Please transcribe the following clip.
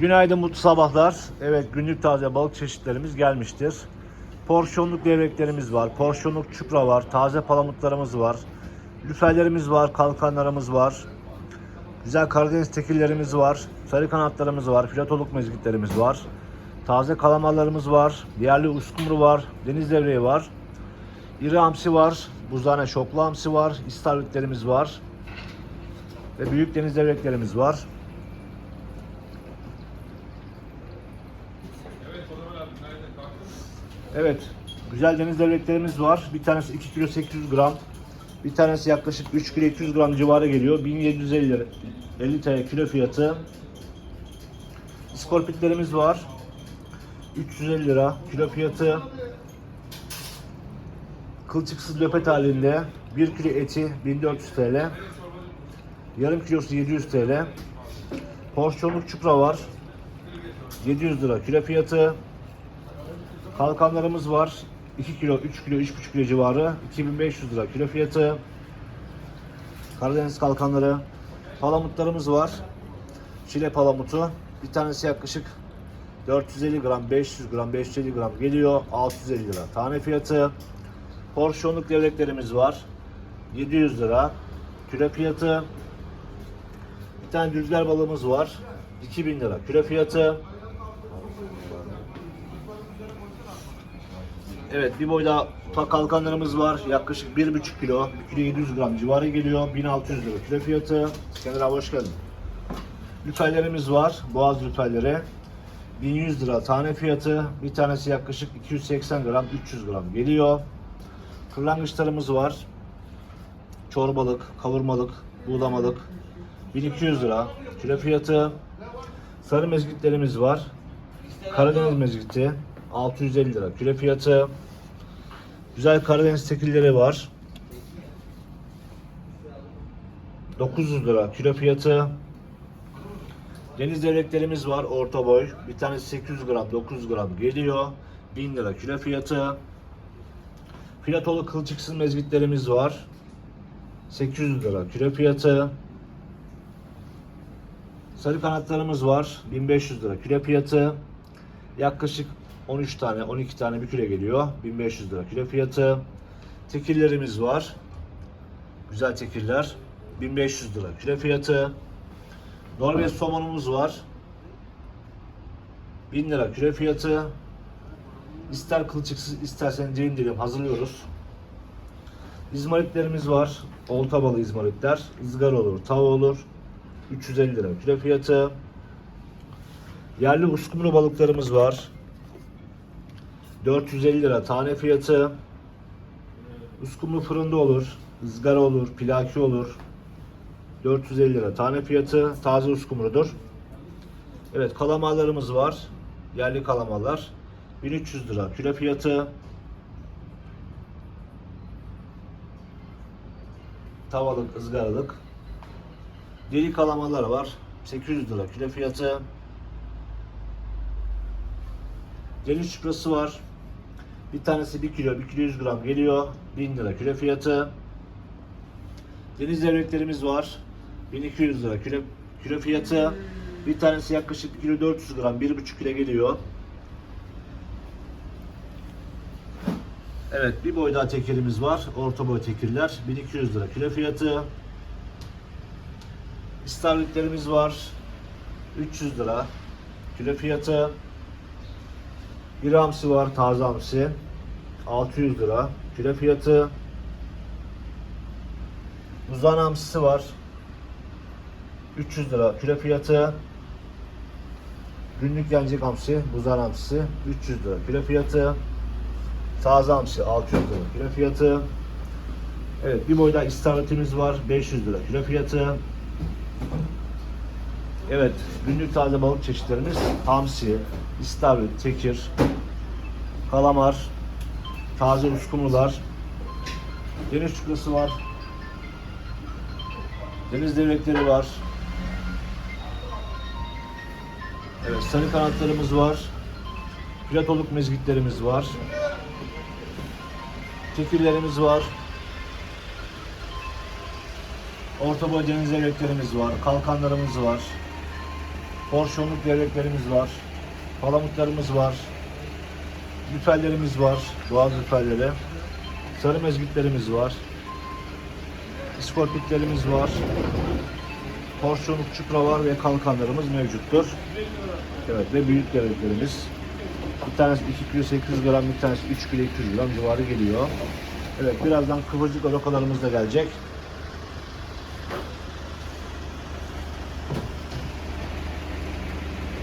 Günaydın mutlu sabahlar. Evet günlük taze balık çeşitlerimiz gelmiştir. Porsiyonluk levreklerimiz var. Porsiyonluk çupra var. Taze palamutlarımız var. Lüferlerimiz var. Kalkanlarımız var. Güzel Karadeniz tekillerimiz var. Sarı kanatlarımız var. Filatoluk mezgitlerimiz var. Taze kalamarlarımız var. Yerli uskumru var. Deniz devreği var. İri hamsi var. Buzhane şoklu hamsi var. İstavritlerimiz var. Ve büyük deniz devreklerimiz var. Evet. Güzel deniz devletlerimiz var. Bir tanesi 2 kilo 800 gram. Bir tanesi yaklaşık 3 kilo 200 gram civarı geliyor. 1750 lira. 50 TL kilo fiyatı. Skorpitlerimiz var. 350 lira kilo fiyatı. Kılçıksız löpet halinde 1 kilo eti 1400 TL. Yarım kilosu 700 TL. Porsiyonluk çupra var. 700 lira kilo fiyatı. Kalkanlarımız var. 2 kilo, 3 kilo, 3,5 kilo civarı. 2500 lira kilo fiyatı. Karadeniz kalkanları. Palamutlarımız var. Çile palamutu. Bir tanesi yaklaşık 450 gram, 500 gram, 550 gram geliyor. 650 lira tane fiyatı. Porsiyonluk levreklerimiz var. 700 lira kilo fiyatı. Bir tane rüzgar balığımız var. 2000 lira kilo fiyatı. Evet bir boyda ta kalkanlarımız var. Yaklaşık 1,5 kilo, 1 kilo 700 gram civarı geliyor. 1600 lira kilo fiyatı. İskender abi hoş geldin. Lüferlerimiz var. Boğaz lüferleri. 1100 lira tane fiyatı. Bir tanesi yaklaşık 280 gram, 300 gram geliyor. Kırlangıçlarımız var. Çorbalık, kavurmalık, buğulamalık. 1200 lira kilo fiyatı. Sarı mezgitlerimiz var. Karadeniz mezgiti 650 lira kilo fiyatı. Güzel Karadeniz tekilleri var. 900 lira kilo fiyatı. Deniz devletlerimiz var orta boy. Bir tanesi 800 gram 900 gram geliyor. 1000 lira kilo fiyatı. Filatolu kılçıksız mezgitlerimiz var. 800 lira kilo fiyatı. Sarı kanatlarımız var. 1500 lira kilo fiyatı. Yaklaşık 13 tane, 12 tane bir kilo geliyor. 1500 lira kilo fiyatı. Tekillerimiz var. Güzel tekiller. 1500 lira kilo fiyatı. Norveç somonumuz var. 1000 lira kilo fiyatı. İster kılçıksız istersen dilim dilim hazırlıyoruz. İzmaritlerimiz var. Olta balı izmaritler. ızgara olur, tava olur. 350 lira kilo fiyatı. Yerli uskumru balıklarımız var. 450 lira tane fiyatı. Uskumru fırında olur, ızgara olur, pilaki olur. 450 lira tane fiyatı. Taze uskumrudur. Evet kalamarlarımız var. Yerli kalamarlar. 1300 lira kilo fiyatı. Tavalık, ızgaralık. Deli kalamarlar var. 800 lira kilo fiyatı. Deniz çuprası var. Bir tanesi 1 kilo, 1 kilo 100 gram geliyor. 1000 lira kilo fiyatı. Deniz devletlerimiz var. 1200 lira kilo, kilo fiyatı. Bir tanesi yaklaşık 1 kilo 400 gram, 1,5 kilo geliyor. Evet, bir boy daha tekirimiz var. Orta boy tekirler. 1200 lira kilo fiyatı. İstavritlerimiz var. 300 lira kilo fiyatı. Bir hamsi var, taze hamsi. 600 lira kilo fiyatı. Buzdan hamsisi var. 300 lira kilo fiyatı. Günlük yenecek hamsi, buzdan hamsisi 300 lira kilo fiyatı. Taze hamsi 600 lira kilo fiyatı. Evet bir boyda istavritimiz var 500 lira kilo fiyatı. Evet günlük taze balık çeşitlerimiz hamsi, istavrit, tekir, kalamar, taze uskumrular, deniz çuprası var, deniz devrekleri var. Evet sarı kanatlarımız var. Platoluk mezgitlerimiz var. Tekirlerimiz var. Orta boy deniz devreklerimiz var. Kalkanlarımız var. Porsiyonluk levreklerimiz var. Palamutlarımız var. Lüferlerimiz var. Boğaz lüferleri. Sarı mezgitlerimiz var. İskorpitlerimiz var. Porsiyonluk çupra var ve kalkanlarımız mevcuttur. Evet ve büyük levreklerimiz. Bir tanesi 2 kilo 800 gram, bir tanesi 3 kilo 200 gram civarı geliyor. Evet birazdan kıvırcık rokalarımız da gelecek.